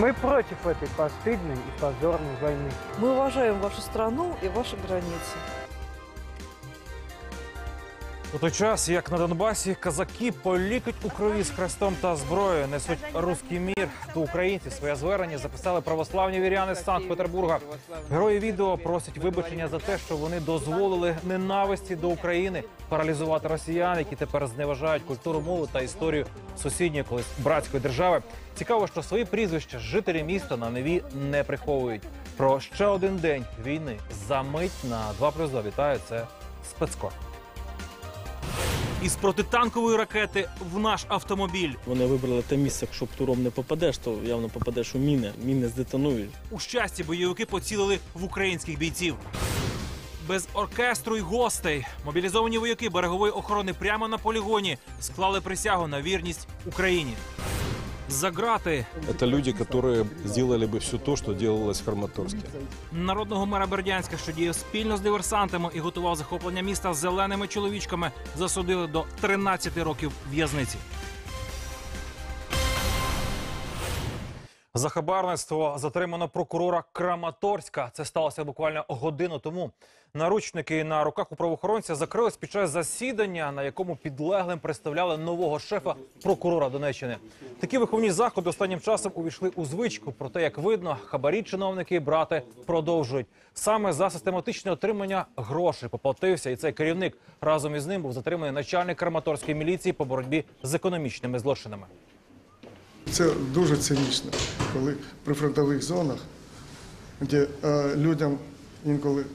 Мы против этой постыдной и позорной войны. Мы уважаем вашу страну и ваши границы. У той час, як на Донбасі, казаки полікуть у крові з хрестом та зброєю, несуть руський мір до українців. Своє звернення записали православні віряни з Санкт-Петербурга. Герої відео просять вибачення за те, що вони дозволили ненависті до України паралізувати росіян, які тепер зневажають культуру, мову та історію сусідньої колись братської держави. Цікаво, що свої прізвища жителі міста на неві не приховують. Про ще один день війни за мить на 2 плюс 2 вітаю. Це спецкор. Із протитанкової ракети в наш автомобіль. Вони вибрали те місце, якщо птуром не попадеш, то явно попадеш у міни. Міни здетонують. У щасті бойовики поцілили в українських бійців. Без оркестру й гостей мобілізовані вояки берегової охорони прямо на полігоні склали присягу на вірність Україні За грати Это люди, которые сделали бы все то, что делалось в Краматорске. народного мера Бердянська, що діяв спільно з диверсантами і готував захоплення міста зеленими чоловічками, засудили до 13 років в'язниці. За хабарництво затримано прокурора Краматорська. Це сталося буквально годину тому. Наручники на руках у правоохоронця закрились під час засідання, на якому підлеглим представляли нового шефа прокурора Донеччини. Такі виховні заходи останнім часом увійшли у звичку. Проте, як видно, хабарі чиновники і брати продовжують. Саме за систематичне отримання грошей поплатився і цей керівник. Разом із ним був затриманий начальник Краматорської міліції по боротьбі з економічними злочинами. Це дуже цинічно, коли при фронтових зонах, де е, людям інколи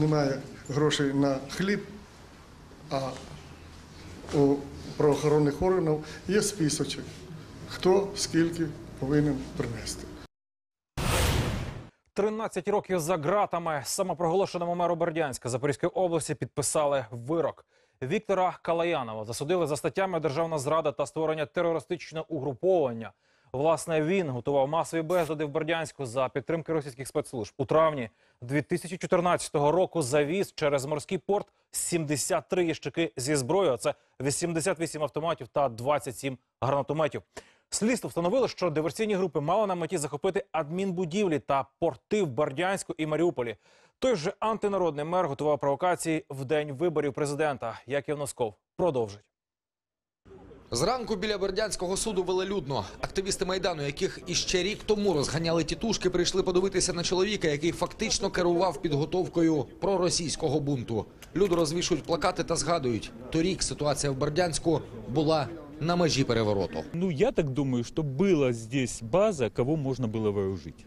немає грошей на хліб, а у правоохоронних органів є списочок, хто скільки повинен принести. 13 років за ґратами самопроголошеному меру Бердянська Запорізької області підписали вирок. Віктора Калаянова засудили за статтями державна зрада та створення терористичного угруповання. Власне, він готував масові безлади в Бердянську за підтримки російських спецслужб. У травні 2014 року завіз через морський порт 73 ящики зі зброєю. а Це 88 автоматів та 27 гранатометів. Слідство встановило, що диверсійні групи мали на меті захопити адмінбудівлі та порти в Бердянську і Маріуполі. Той же антинародний мер готував провокації в день виборів президента. Яків Носков продовжить. Зранку біля Бердянського суду велелюдно. Активісти майдану, яких іще рік тому розганяли тітушки, прийшли подивитися на чоловіка, який фактично керував підготовкою проросійського бунту. Люди розвішують плакати та згадують, торік ситуація в Бердянську була на межі перевороту. Ну, я так думаю, що була здесь база, кого можна було вооружить.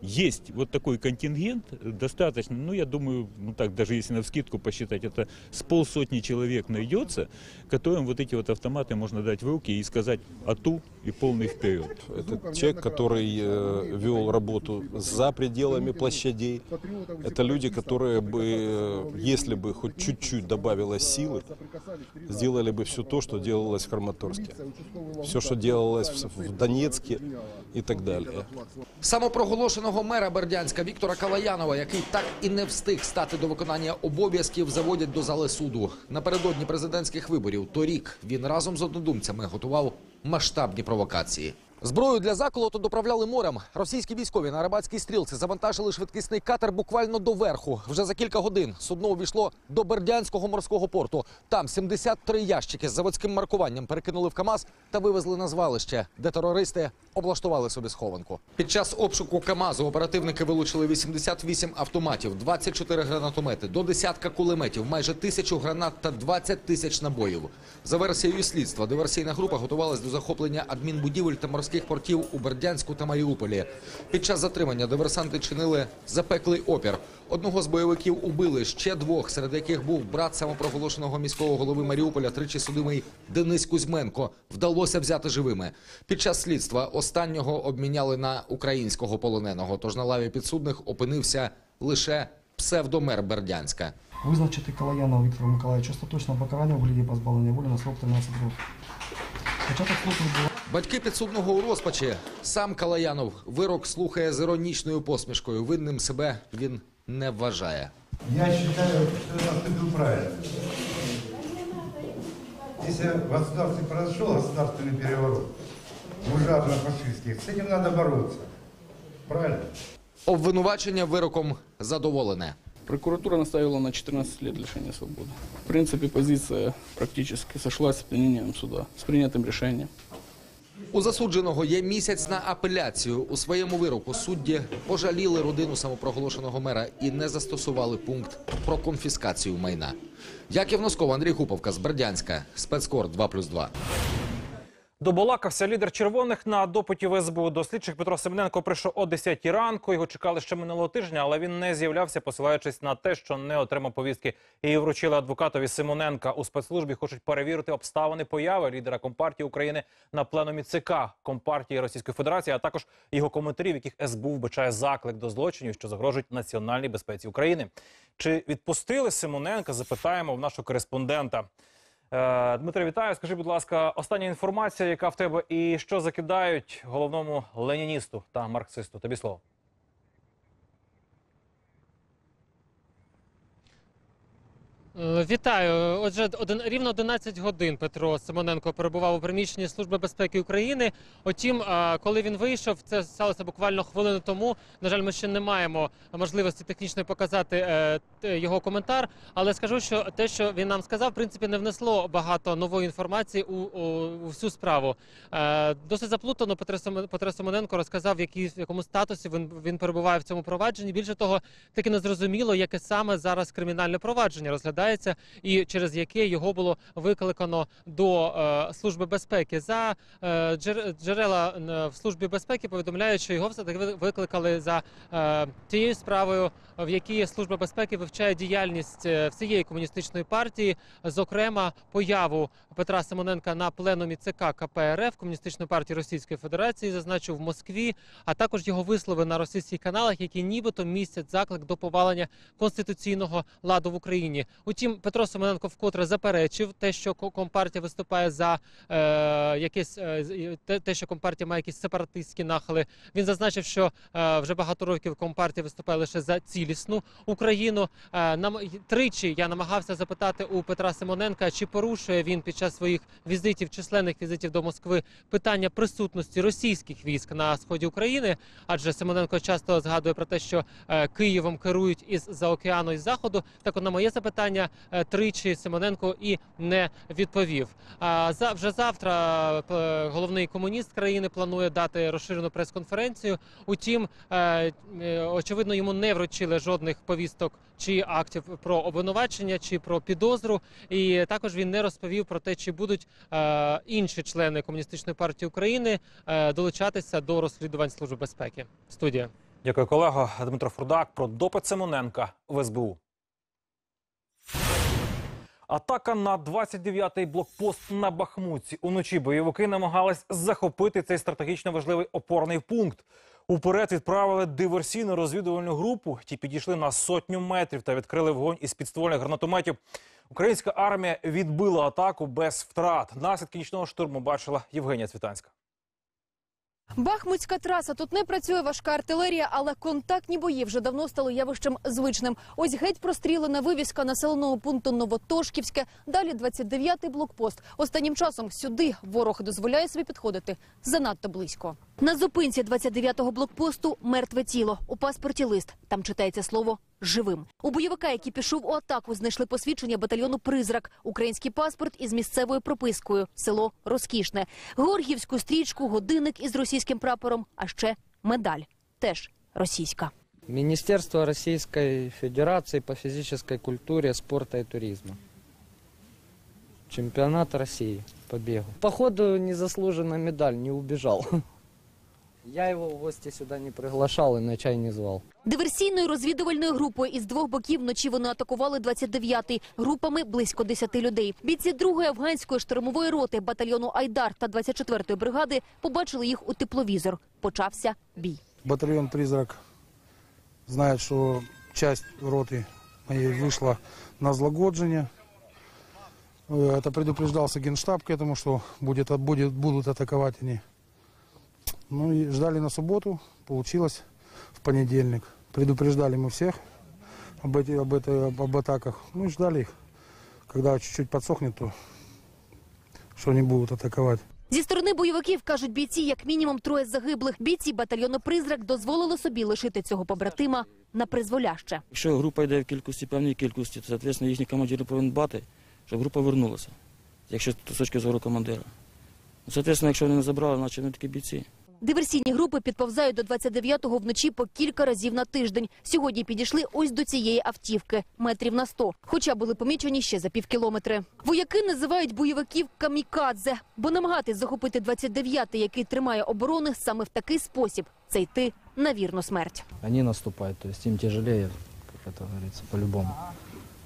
Есть вот такой контингент, э, достаточно, ну, я думаю, ну так, даже если на вскидку посчитать, это с полсотни человек найдется, которым вот эти вот автоматы можно дать в руки и сказать «ату» и полный вперед. Это человек, который э, вел работу за пределами площадей. Это люди, которые бы, э, если бы хоть чуть-чуть добавилось силы, сделали бы все то, что делалось в Краматорске. Все, что делалось в в Донецке и так далее. Самопроголошеного мера Бердянська Віктора Калаянова, який так і не встиг стати до виконання обов'язків, заводять до зали суду. Напередодні президентських виборів торік він разом з однодумцями готував масштабні провокації. Зброю для заколоту доправляли морем. Російські військові на Арабатській стрілці завантажили швидкісний катер буквально до верху. Вже за кілька годин судно увійшло до Бердянського морського порту. Там 73 ящики з заводським маркуванням перекинули в КАМАЗ та вивезли на звалище, де терористи облаштували собі схованку. Під час обшуку КАМАЗу оперативники вилучили 88 автоматів, 24 гранатомети, до десятка кулеметів, майже тисячу гранат та 20 тисяч набоїв. За версією слідства, диверсійна група готувалась до захоплення адмінбудівель та морських портів у Бердянську та Маріуполі. Під час затримання диверсанти чинили запеклий опір. Одного з бойовиків убили, ще двох, серед яких був брат самопроголошеного міського голови Маріуполя, тричі судимий Денис Кузьменко. Вдалося взяти живими. Під час слідства останнього обміняли на українського полоненого. Тож на лаві підсудних опинився лише псевдомер Бердянська. Визначити Калаянова Віктора Миколаївича остаточного покарання у вигляді позбавлення волі на срок 13 років. Початок було Батьки підсудного у розпачі. Сам Калаянов вирок слухає з іронічною посмішкою. Винним себе він не вважає. Я считаю, что это поступил правильно. Если в государстве произошел государственный переворот, ужасно фашистских. С этим надо бороться. Правильно? Обвинувачення вироком задоволене. Прокуратура наставила на 14 лет лишения свободы. В принципе, позиция практически сошлась с мнением суда, с принятым решением. У засудженого є місяць на апеляцію. У своєму вироку судді пожаліли родину самопроголошеного мера і не застосували пункт про конфіскацію майна. Яків Носков, Андрій Хуповка з Бердянська. Спецкор 2+,2. Добалакався лідер червоних на допиті в СБУ. До слідчих Петро Семененко прийшов о 10 ранку. Його чекали ще минулого тижня, але він не з'являвся, посилаючись на те, що не отримав повістки. Її вручили адвокатові Симоненка. У спецслужбі хочуть перевірити обставини появи лідера компартії України на пленумі ЦК Компартії Російської Федерації, а також його коментарів, яких СБУ вбачає заклик до злочинів, що загрожують національній безпеці України. Чи відпустили Симоненка? Запитаємо в нашого кореспондента. Е, Дмитро, вітаю. Скажи, будь ласка, остання інформація, яка в тебе, і що закидають головному леніністу та марксисту? Тобі слово. Е, Вітаю. Отже, один рівно 11 годин Петро Симоненко перебував у приміщенні Служби безпеки України. Утім, коли він вийшов, це сталося буквально хвилину тому. На жаль, ми ще не маємо можливості технічної показати е, його коментар. Але скажу, що те, що він нам сказав, в принципі, не внесло багато нової інформації у, у, у всю справу. Е, Досить заплутано Петро Сим- Петро Симоненко розказав, в, якій, в якому статусі він, він перебуває в цьому провадженні. Більше того, таки не зрозуміло, яке саме зараз кримінальне провадження розглядається і через яке його було викликано до е, служби безпеки. За е, джерела в службі безпеки повідомляють, що його все таки викликали за е, тією справою, в якій служба безпеки вивчає діяльність всієї комуністичної партії, зокрема появу Петра Симоненка на пленумі ЦК КПРФ комуністичної партії Російської Федерації, зазначив в Москві, а також його вислови на російських каналах, які нібито містять заклик до повалення конституційного ладу в Україні. Утім, Петро Семененко вкотре заперечив те, що ко- компартія виступає за е, якесь е, те, що компартія має якісь сепаратистські нахили. Він зазначив, що е, вже багато років компартія виступає лише за цілісну Україну. Е, нам тричі я намагався запитати у Петра Симоненка, чи порушує він під час своїх візитів, численних візитів до Москви, питання присутності російських військ на сході України. Адже Симоненко часто згадує про те, що е, Києвом керують із за океану із заходу. Так, на моє запитання е, тричі Симоненко і не відповів. А вже завтра е, головний комуніст країни планує дати розширену прес-конференцію. Утім, е, очевидно, йому не вручили жодних повісток чи актів про обвинувачення, чи про підозру. І також він не розповів про те, чи будуть інші члени комуністичної партії України долучатися до розслідувань служби безпеки. Студія. Дякую, колего Дмитро Фурдак про допит Симоненка в СБУ. Атака на 29-й блокпост на Бахмутці. Уночі бойовики намагались захопити цей стратегічно важливий опорний пункт. Уперед відправили диверсійну розвідувальну групу. Ті підійшли на сотню метрів та відкрили вогонь із підствольних гранатометів. Українська армія відбила атаку без втрат. Наслідки нічного штурму бачила Євгенія Цвітанська. Бахмутська траса. Тут не працює важка артилерія, але контактні бої вже давно стали явищем звичним. Ось геть прострілена вивіска населеного пункту Новотошківське. Далі 29-й блокпост. Останнім часом сюди ворог дозволяє собі підходити занадто близько. На зупинці 29-го блокпосту мертве тіло. У паспорті лист. Там читається слово живим. У бойовика, який пішов у атаку, знайшли посвідчення батальйону Призрак, український паспорт із місцевою пропискою, село Розкішне, Георгіївську стрічку, годинник із російським прапором, а ще медаль, теж російська. Министерство Российской Федерации по физической культуре, спорта и туризма. Чемпионат России по бегу. Походу, незаслуженно медаль, не убежал. Я его в гости сюда не приглашал и на чай не звал. Диверсійною розвідувальною групою із двох боків вночі вони атакували 29-й групами близько 10 людей. Бійці другої афганської штурмової роти батальйону Айдар та 24-ї бригади побачили їх у тепловізор. Почався бій. Батальон «Призрак» знает, что часть роты моей вышла на злогоджение. Э, Это предупреждался Генштаб к этому, что будет, будет, будут атаковать они. Ну и ждали на субботу, получилось в понедельник. Предупреждали мы всех об, эти, об, этой, об, об атаках. Ну и ждали их. Когда чуть-чуть подсохнет, то что они будут атаковать. Зі сторони бойовиків кажуть бійці, як мінімум троє загиблих. Бійці батальйону Призрак дозволили собі лишити цього побратима на призволяще. Якщо група йде в кількості, певній кількості, то, соответственно, їхні командири повинні дбати, щоб група вернулася. Якщо з точки зору командира. Ну, Соответственно, якщо вони не забрали, значить вони такі бійці. Диверсійні групи підповзають до 29-го вночі по кілька разів на тиждень. Сьогодні підійшли ось до цієї автівки, метрів на 100, хоча були помічені ще за півкілометри. Вояки називають бойовиків камікадзе, бо намагатись захопити 29-й, який тримає оборони, саме в такий спосіб – це йти на вірну смерть. Они наступают, то есть им тяжелее, как это говорится, по-любому.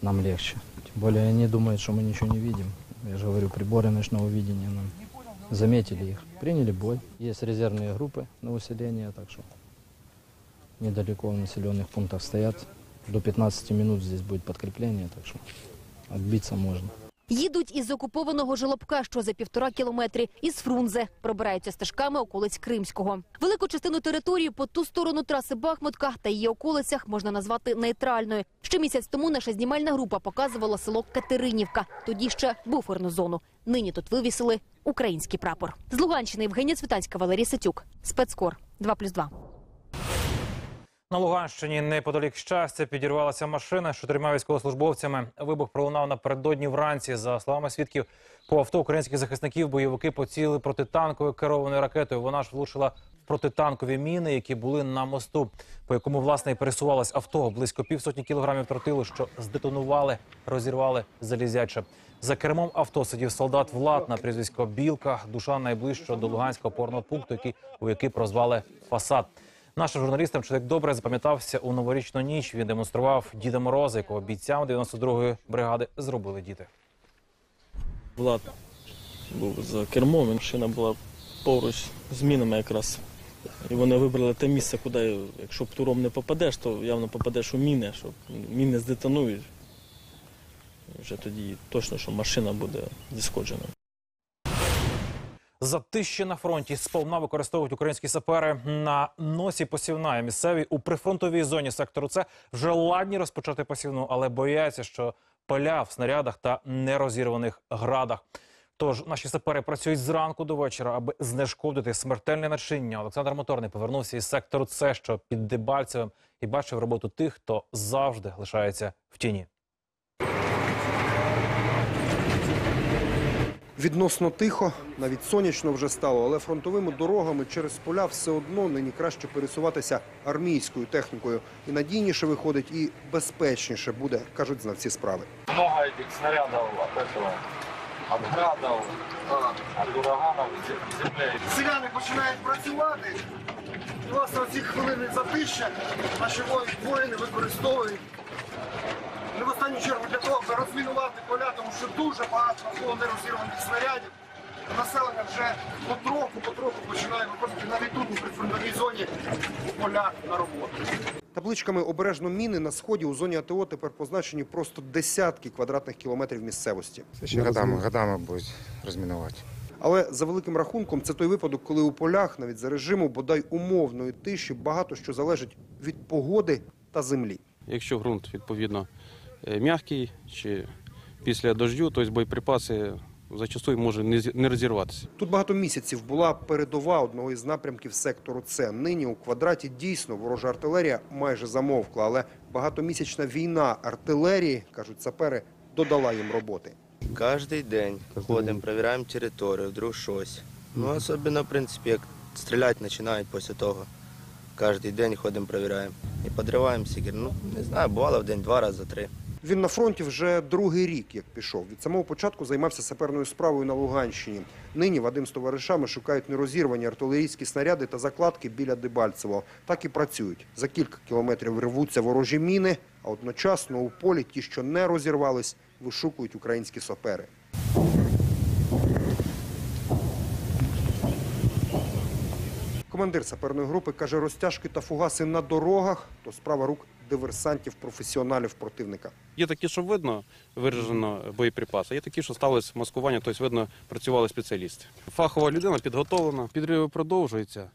Нам легче. Тем более они думают, что мы ничего не видим. Я же говорю, приборы ночного видения нам заметили их. Приняли бой. Есть резервные группы на усиление, так что недалеко в населенных пунктах стоят. До 15 минут здесь будет подкрепление, так что отбиться можно. Їдуть із окупованого Жолобка, що за півтора кілометри, із Фрунзе. Пробираються стежками околиць Кримського. Велику частину території по ту сторону траси Бахмутка та її околицях можна назвати нейтральною. Ще місяць тому наша знімальна група показувала село Катеринівка. Тоді ще буферну зону. Нині тут вивісили український прапор. З Луганщини Євгенія Цвітанська, Валерій Сетюк. Спецкор 2+,2. На Луганщині неподалік щастя підірвалася машина з чотирма військовослужбовцями. Вибух пролунав напередодні вранці. За словами свідків, по авто українських захисників бойовики поцілили протитанковою керованою ракетою. Вона ж влучила в протитанкові міни, які були на мосту, по якому власне і пересувалось авто. Близько півсотні кілограмів тротилу, що здетонували, розірвали залізяче. За кермом авто сидів солдат Влад на прізвисько Білка, душа найближчого до Луганського опорного пункту, який вояки прозвали Фасад. Нашим журналістам чоловік добре запам'ятався у новорічну ніч. Він демонстрував Діда Мороза, якого бійцям 92-ї бригади зробили діти. Влад був за кермом, машина була поруч з мінами якраз. І вони вибрали те місце, куди, якщо птуром не попадеш, то явно попадеш у міни, що міни здетонують. Вже тоді точно, що машина буде зіскоджена. Затищі на фронті сповна використовують українські сапери на носі посівна. Місцеві у прифронтовій зоні сектору це вже ладні розпочати посівну, але бояться, що поля в снарядах та нерозірваних градах. Тож наші сапери працюють зранку до вечора, аби знешкодити смертельне начиння. Олександр Моторний повернувся із сектору С, що під Дебальцевим, і бачив роботу тих, хто завжди лишається в тіні. Відносно тихо, навіть сонячно вже стало, але фронтовими дорогами через поля все одно нині краще пересуватися армійською технікою. І надійніше виходить, і безпечніше буде, кажуть знавці справи. Много этих снарядов от этого, от градов, от землі. Селяни починають працювати. І, Власне, ці хвилини затища наші воїни використовують. Не в останню чергу для того, аби розмінувати поля, тому що дуже багато навколо нерозірваних снарядів. Населення вже потроху, потроху починає виходити навіть тут у прифронтовій зоні поля на роботу. Табличками обережно міни на сході у зоні АТО тепер позначені просто десятки квадратних кілометрів місцевості. Це ще годами, годами будуть розмінувати. Але за великим рахунком, це той випадок, коли у полях, навіть за режиму бодай умовної тиші, багато що залежить від погоди та землі. Якщо ґрунт відповідно м'який чи після дождю, то боєприпаси зачастую можуть не розірватися. Тут багато місяців була передова одного із напрямків сектору С. Нині у квадраті дійсно ворожа артилерія майже замовкла, але багатомісячна війна артилерії, кажуть сапери, додала їм роботи. Кожний день ходимо, перевіряємо територію, вдруг щось. Ну, особливо, в принципі, як стріляти починають після того. Кожен день ходимо, перевіряємо. І підриваємо сігір. Ну, не знаю, бувало в день два рази, три. Він на фронті вже другий рік, як пішов. Від самого початку займався саперною справою на Луганщині. Нині Вадим з товаришами шукають нерозірвані артилерійські снаряди та закладки біля Дебальцево. Так і працюють. За кілька кілометрів рвуться ворожі міни, а одночасно у полі ті, що не розірвались, вишукують українські сапери. Командир саперної групи каже, розтяжки та фугаси на дорогах то справа рук диверсантів-професіоналів противника. Є такі, що видно виражено боєприпаси, є такі, що сталося маскування, тобто видно працювали спеціалісти. Фахова людина підготовлена, підриви продовжуються.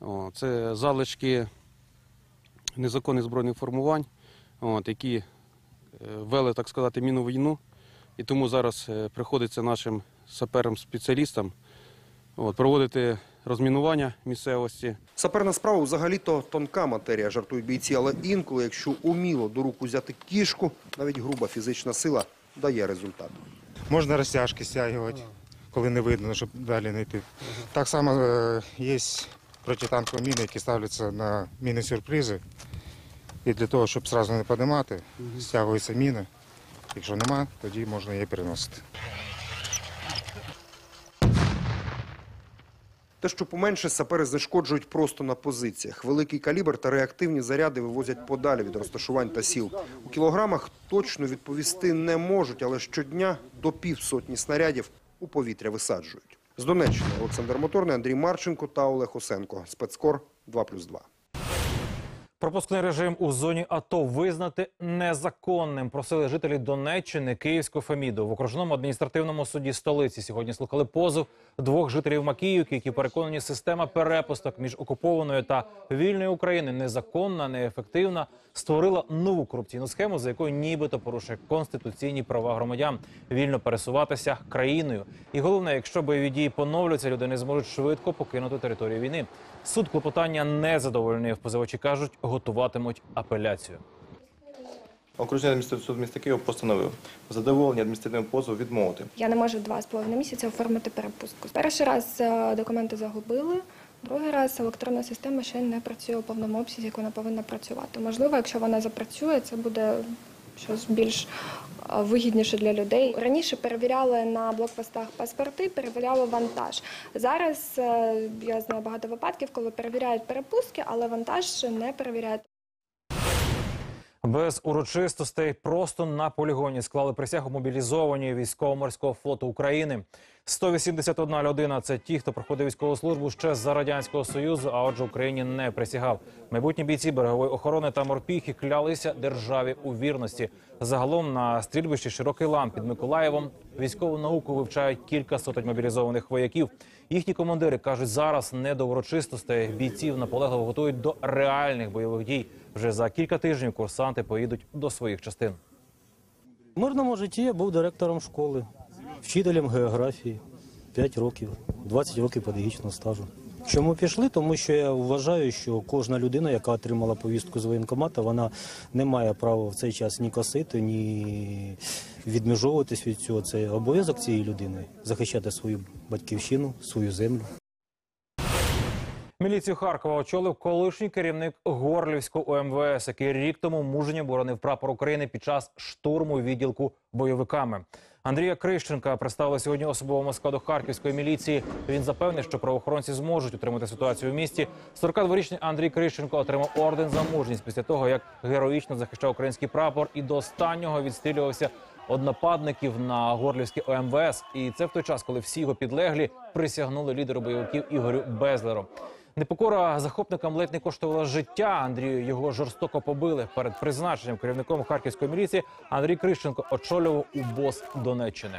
О, Це залишки незаконних збройних формувань, от, які е, вели, так сказати, мінну війну. І тому зараз е, приходиться нашим саперам-спеціалістам проводити розмінування місцевості. Саперна справа взагалі-то тонка матерія, жартують бійці, але інколи, якщо уміло до рук взяти кішку, навіть груба фізична сила дає результат. Можна розтяжки стягувати, коли не видно, щоб далі не йти. Так само е, є протитанкові міни, які ставляться на міни-сюрпризи. І для того, щоб одразу не піднімати, стягується міна. Якщо нема, тоді можна її переносити. Те, що поменше, сапери знешкоджують просто на позиціях. Великий калібр та реактивні заряди вивозять подалі від розташувань та сіл. У кілограмах точно відповісти не можуть, але щодня до півсотні снарядів у повітря висаджують. З Донеччини Олександр Моторний, Андрій Марченко та Олег Осенко. Спецкор 2+,2. Пропускний режим у зоні АТО визнати незаконним. Просили жителі Донеччини Київського Феміду. В окружному адміністративному суді столиці сьогодні слухали позов двох жителів Макіївки, які переконані, система перепусток між окупованою та вільною Україною незаконна, неефективна, створила нову корупційну схему, за якою нібито порушує конституційні права громадян вільно пересуватися країною. І головне, якщо бойові дії поновлюються, люди не зможуть швидко покинути територію війни. Суд клопотання не задовольнив. Позивачі кажуть, готуватимуть апеляцію. Окружний адміністративний суд міста Києва постановив задоволення адміністративного позову відмовити. Я не можу два з половиною місяці оформити перепустку. Перший раз е, документи загубили, другий раз електронна система ще не працює у повному обсязі, як вона повинна працювати. Можливо, якщо вона запрацює, це буде щось більш е, вигідніше для людей. Раніше перевіряли на блокпостах паспорти, перевіряли вантаж. Зараз е, я знаю багато випадків, коли перевіряють перепустки, але вантаж не перевіряють. Без урочистостей просто на полігоні склали присягу мобілізовані військово-морського флоту України. 181 людина це ті, хто проходив військову службу ще за радянського союзу, а отже, Україні не присягав. Майбутні бійці берегової охорони та морпіхи клялися державі у вірності. Загалом на стрільбищі Широкий лам під Миколаєвом військову науку вивчають кілька сотень мобілізованих вояків. Їхні командири кажуть, зараз не до урочистостей бійців наполегливо готують до реальних бойових дій. Вже за кілька тижнів курсанти поїдуть до своїх частин. В мирному житті я був директором школи, вчителем географії 5 років, 20 років педагогічного стажу. Чому пішли? Тому що я вважаю, що кожна людина, яка отримала повістку з воєнкомата, вона не має права в цей час ні косити, ні відміжовуватись від цього. Це обов'язок цієї людини захищати свою батьківщину, свою землю. Міліцію Харкова очолив колишній керівник Горлівського ОМВС, який рік тому мужньо боронив прапор України під час штурму відділку бойовиками. Андрія Крищенка представили сьогодні особовому складу харківської міліції. Він запевнив, що правоохоронці зможуть утримати ситуацію в місті. 42-річний Андрій Крищенко отримав орден за мужність після того, як героїчно захищав український прапор і до останнього відстрілювався од нападників на горлівське ОМВС. І це в той час, коли всі його підлеглі присягнули лідеру бойовиків Ігорю Безлеру. Непокора захопникам ледь не коштувала життя. Андрію його жорстоко побили. Перед призначенням керівником харківської міліції Андрій Крищенко очолював УБОС Донеччини.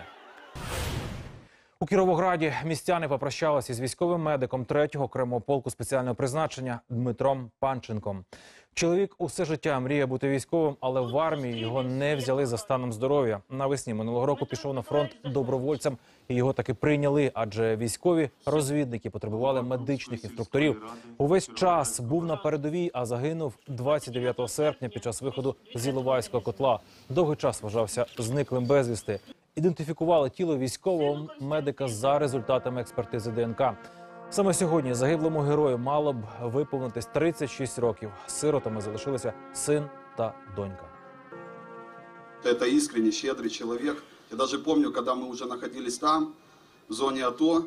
У Кіровограді містяни попрощалися з військовим медиком 3-го окремого полку спеціального призначення Дмитром Панченком. Чоловік усе життя мріє бути військовим, але в армії його не взяли за станом здоров'я. Навесні минулого року пішов на фронт добровольцем, і його таки прийняли, адже військові розвідники потребували медичних інструкторів. Увесь час був на передовій, а загинув 29 серпня під час виходу з Іловайського котла. Довгий час вважався зниклим безвісти Ідентифікували тіло військового медика за результатами експертизи ДНК. Саме сьогодні загиблому герою мало б виповнитись 36 років. Сиротами залишилися син та донька. Это искренний, щедрый человек. Я даже помню, когда мы уже находились там, в зоне АТО,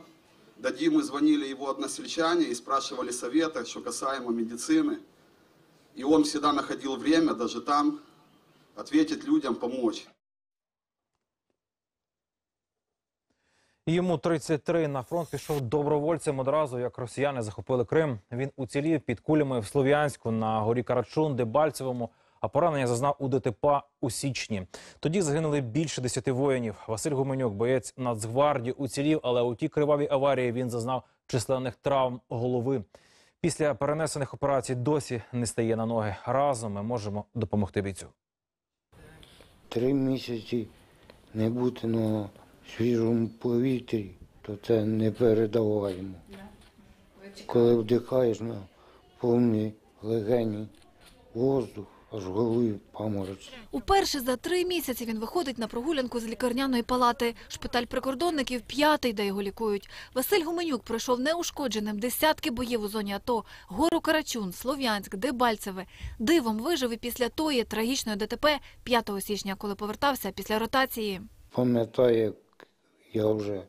до Димы звонили его односельчане и спрашивали совета, что касаемо медицины. И он всегда находил время, даже там, ответить людям, помочь. Йому 33 на фронт пішов добровольцем одразу, як росіяни захопили Крим. Він уцілів під кулями в Слов'янську на горі Карачун, Дебальцевому. А поранення зазнав у ДТП у січні. Тоді загинули більше десяти воїнів. Василь Гуменюк, боєць Нацгвардії, уцілів, але у тій кривавій аварії він зазнав численних травм голови. Після перенесених операцій досі не стає на ноги. Разом ми можемо допомогти бійцю. Три місяці не бути на свіжому повітрі, то це непередаваємо. Коли вдихаєш на повні легені воздух, аж голові паморочить. Уперше за три місяці він виходить на прогулянку з лікарняної палати. Шпиталь прикордонників п'ятий, де його лікують. Василь Гуменюк пройшов неушкодженим десятки боїв у зоні АТО. Гору Карачун, Слов'янськ, Дебальцеве. Дивом вижив і після тої трагічної ДТП 5 січня, коли повертався після ротації. Пам'ятаю, як я вже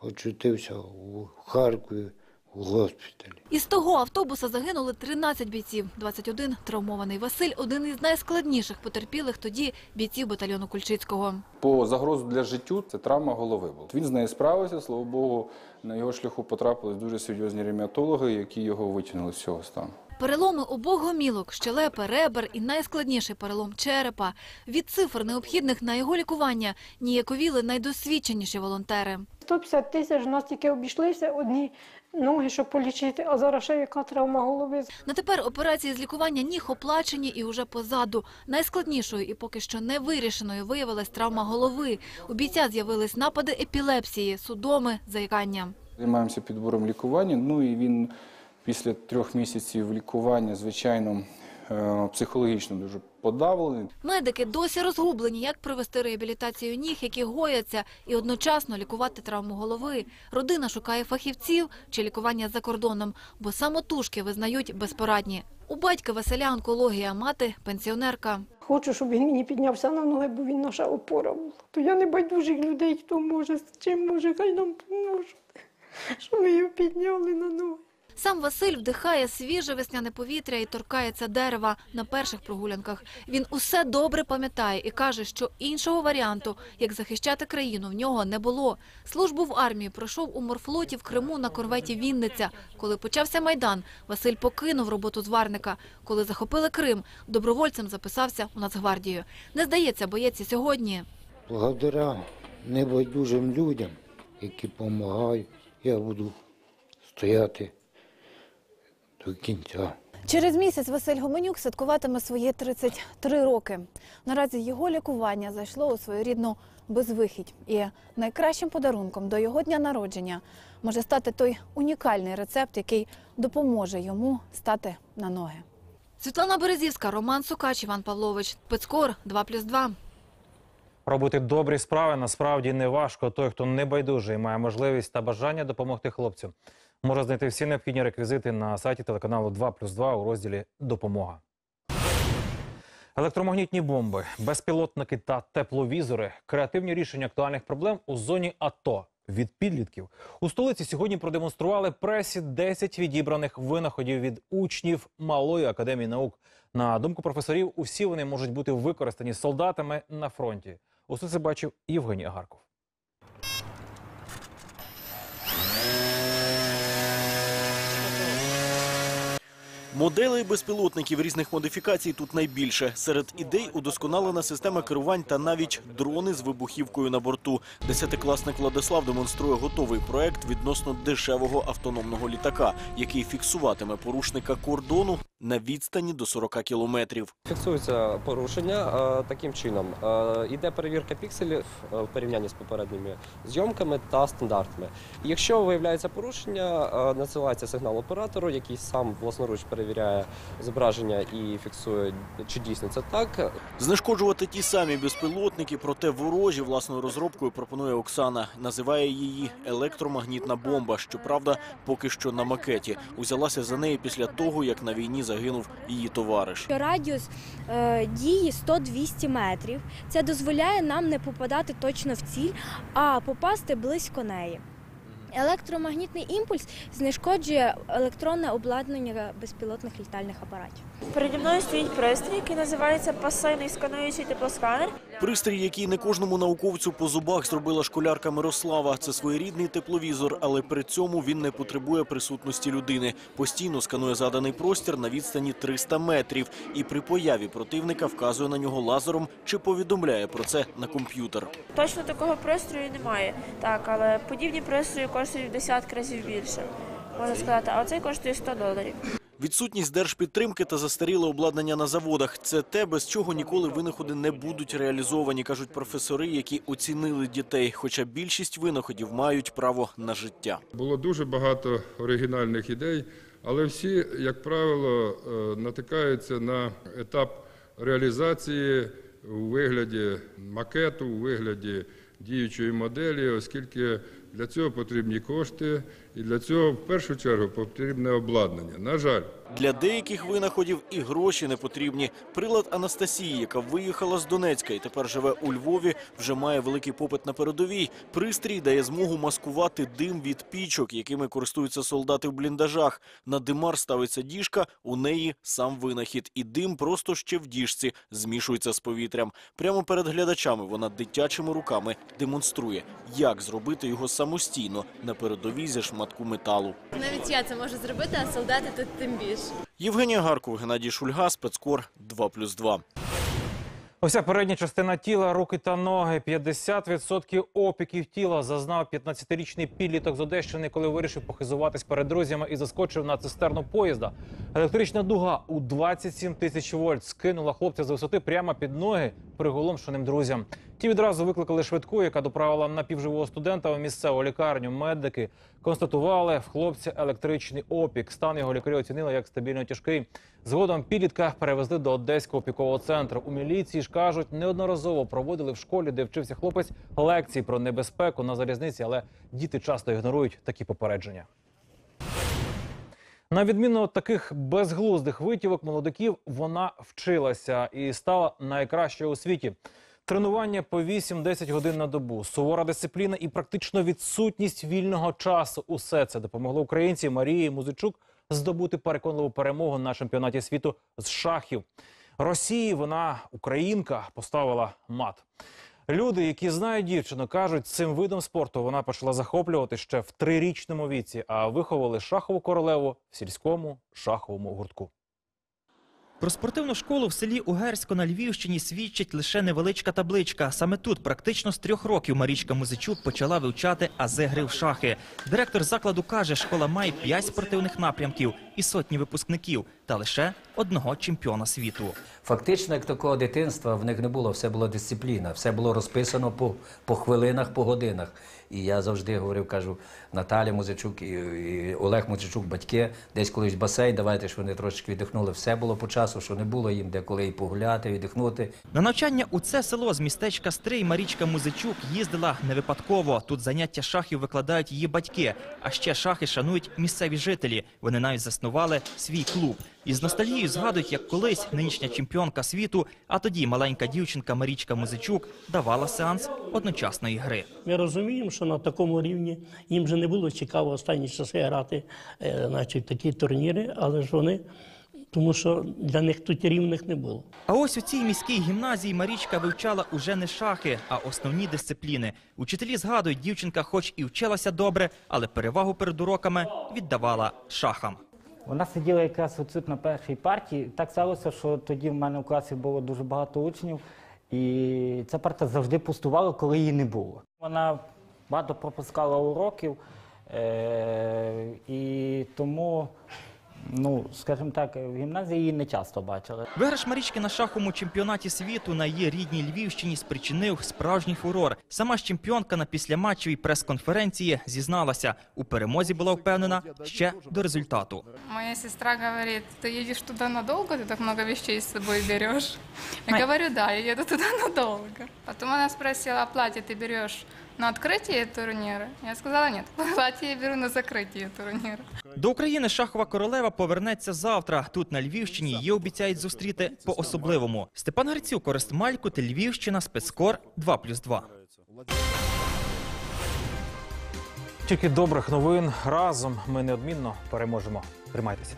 очутився у Харкові в госпіталі. Із того автобуса загинули 13 бійців. 21 – травмований. Василь – один із найскладніших потерпілих тоді бійців батальйону Кульчицького. По загрозу для життю це травма голови була. Він з нею справився, слава Богу, на його шляху потрапили дуже серйозні ревматологи, які його витягнули з цього стану. Переломи обох гомілок, щелепи, ребер і найскладніший перелом черепа. Від цифр, необхідних на його лікування, ніяковіли найдосвідченіші волонтери. 150 тисяч у нас тільки обійшлися одні ноги, щоб полічити, а зараз ще яка травма голови. На тепер операції з лікування ніг оплачені і уже позаду. Найскладнішою і поки що не вирішеною виявилась травма голови. У бійця з'явились напади епілепсії, судоми, заїкання. Займаємося підбором лікування. Ну і він після трьох місяців лікування, звичайно, е, психологічно дуже подавлений. Медики досі розгублені, як провести реабілітацію ніг, які гояться, і одночасно лікувати травму голови. Родина шукає фахівців чи лікування за кордоном, бо самотужки визнають безпорадні. У батька Василя онкологія, мати пенсіонерка. Хочу, щоб він мені піднявся на ноги, бо він наша опора була. То я не байдужих людей, хто може, з чим може, хай нам поможуть, щоб ми його підняли на ноги. Сам Василь вдихає свіже весняне повітря і торкається дерева на перших прогулянках. Він усе добре пам'ятає і каже, що іншого варіанту, як захищати країну, в нього не було. Службу в армії пройшов у морфлоті в Криму на корветі Вінниця. Коли почався майдан, Василь покинув роботу зварника. Коли захопили Крим, добровольцем записався у Нацгвардію. Не здається, боєць сьогодні. Благодаря небайдужим людям, які допомагають, я буду стояти до кінця. Через місяць Василь Гоменюк святкуватиме свої 33 роки. Наразі його лікування зайшло у своєрідну безвихідь. І найкращим подарунком до його дня народження може стати той унікальний рецепт, який допоможе йому стати на ноги. Світлана Березівська, Роман Сукач, Іван Павлович. Пецкор 2+,2. Робити добрі справи насправді не важко. Той, хто не байдужий, має можливість та бажання допомогти хлопцю. Може знайти всі необхідні реквізити на сайті телеканалу 2+,2 у розділі Допомога. Електромагнітні бомби, безпілотники та тепловізори креативні рішення актуальних проблем у зоні АТО від підлітків. У столиці сьогодні продемонстрували пресі 10 відібраних винаходів від учнів Малої академії наук. На думку професорів, усі вони можуть бути використані солдатами на фронті. Усе це бачив Євгеній Агарков. Моделей безпілотників різних модифікацій тут найбільше. Серед ідей удосконалена система керувань та навіть дрони з вибухівкою на борту. Десятикласник Владислав демонструє готовий проект відносно дешевого автономного літака, який фіксуватиме порушника кордону на відстані до 40 кілометрів. Фіксується порушення таким чином. Іде перевірка пікселів в порівнянні з попередніми зйомками та стандартами. Якщо виявляється порушення, надсилається сигнал оператору, який сам власноруч перевіряє зображення і фіксує, чи дійсно це так. Знешкоджувати ті самі безпілотники, проте ворожі власною розробкою пропонує Оксана. Називає її електромагнітна бомба. Щоправда, поки що на макеті. Узялася за неї після того, як на війні загинув її товариш. Радіус е, дії 100-200 метрів. Це дозволяє нам не попадати точно в ціль, а попасти близько неї. Електромагнітний імпульс знешкоджує електронне обладнання безпілотних літальних апаратів. Переді мною стоїть пристрій, який називається пасивний скануючий теплосканер. Пристрій, який не кожному науковцю по зубах зробила школярка Мирослава. Це своєрідний тепловізор, але при цьому він не потребує присутності людини. Постійно сканує заданий простір на відстані 300 метрів. І при появі противника вказує на нього лазером чи повідомляє про це на комп'ютер. Точно такого пристрою немає. Так, але подібні пристрої коштують в десятки разів більше. Можна сказати, а цей коштує 100 доларів. Відсутність держпідтримки та застаріле обладнання на заводах це те, без чого ніколи винаходи не будуть реалізовані, кажуть професори, які оцінили дітей. Хоча більшість винаходів мають право на життя. Було дуже багато оригінальних ідей, але всі, як правило, е, натикаються на етап реалізації у вигляді макету, у вигляді діючої моделі, оскільки для цього потрібні кошти, і для цього в першу чергу потрібне обладнання. На жаль, Для деяких винаходів і гроші не потрібні. Прилад Анастасії, яка виїхала з Донецька і тепер живе у Львові, вже має великий попит на передовій. Пристрій дає змогу маскувати дим від пічок, якими користуються солдати в бліндажах. На димар ставиться діжка, у неї сам винахід. І дим просто ще в діжці змішується з повітрям. Прямо перед глядачами вона дитячими руками демонструє, як зробити його самостійно на передовій зі шматку металу. Навіть я це можу зробити, а солдати тут тим більше. Євгенія Гарков, Геннадій Шульга, спецкор 2+,2. Ось передня частина тіла, руки та ноги. 50% опіків тіла зазнав 15-річний підліток з Одещини, коли вирішив похизуватись перед друзями і заскочив на цистерну поїзда. Електрична дуга у 27 тисяч вольт скинула хлопця з висоти прямо під ноги приголомшеним друзям. Ті відразу викликали швидку, яка доправила напівживого студента у місцеву лікарню. Медики констатували в хлопця електричний опік. Стан його лікарі оцінили як стабільно тяжкий. Згодом підлітка перевезли до одеського опікового центру. У міліції ж кажуть, неодноразово проводили в школі, де вчився хлопець лекції про небезпеку на залізниці, але діти часто ігнорують такі попередження. На відміну від таких безглуздих витівок молодиків, вона вчилася і стала найкращою у світі. Тренування по 8-10 годин на добу, сувора дисципліна і практично відсутність вільного часу. Усе це допомогло українці Марії Музичук здобути переконливу перемогу на чемпіонаті світу з шахів. Росії вона українка поставила мат. Люди, які знають дівчину, кажуть, цим видом спорту вона почала захоплювати ще в трирічному віці, а виховали шахову королеву в сільському шаховому гуртку. Про спортивну школу в селі Угерсько на Львівщині свідчить лише невеличка табличка. Саме тут практично з трьох років Марічка Музичук почала вивчати ази гри в шахи. Директор закладу каже, школа має п'ять спортивних напрямків і сотні випускників, та лише одного чемпіона світу. Фактично, як такого дитинства в них не було, все було дисципліна, все було розписано по, по хвилинах, по годинах. І я завжди говорив, кажу, Наталя Музичук і, і Олег Музичук, батьки, десь колись басейн, давайте ж вони трошечки віддихнули. Все було по часу, що не було їм деколи і погуляти, віддихнути. На навчання у це село з містечка Стрий Марічка Музичук їздила не випадково. Тут заняття шахів викладають її батьки. А ще шахи шанують місцеві жителі. Вони навіть заснували свій клуб. І з ностальгією згадують, як колись нинішня чемпіонка світу, а тоді маленька дівчинка Марічка Музичук давала сеанс одночасної гри. Ми розуміємо, що на такому рівні їм вже не було цікаво останні часи грати е, значить, такі турніри, але ж вони, тому що для них тут рівних не було. А ось у цій міській гімназії Марічка вивчала уже не шахи, а основні дисципліни. Учителі згадують, дівчинка, хоч і вчилася добре, але перевагу перед уроками віддавала шахам. Вона сиділа якраз отут на першій партії. Так сталося, що тоді в мене в класі було дуже багато учнів, і ця парта завжди пустувала, коли її не було. Вона багато пропускала уроків, е- і тому, ну, скажімо так, в гімназії її не часто бачили. Виграш Марічки на шаховому чемпіонаті світу на її рідній Львівщині спричинив справжній фурор. Сама ж чемпіонка на післяматчевій прес-конференції зізналася, у перемозі була впевнена ще до результату. Моя сестра говорит, ты едешь туда надолго, ты так много вещей с собой берешь? Я говорю, да, я еду туда надолго. Потом она спросила, а платье ты берешь на открытие турнира? Я сказала, нет, платье я беру на закрытие турнира. До України шахова королева повернеться завтра. Тут на Львівщині її обіцяють зустріти по-особливому. Степан Грицюк, Орест Малькут, Львівщина, спецкор 2+,2. Тільки добрих новин разом ми неодмінно переможемо. Тримайтеся.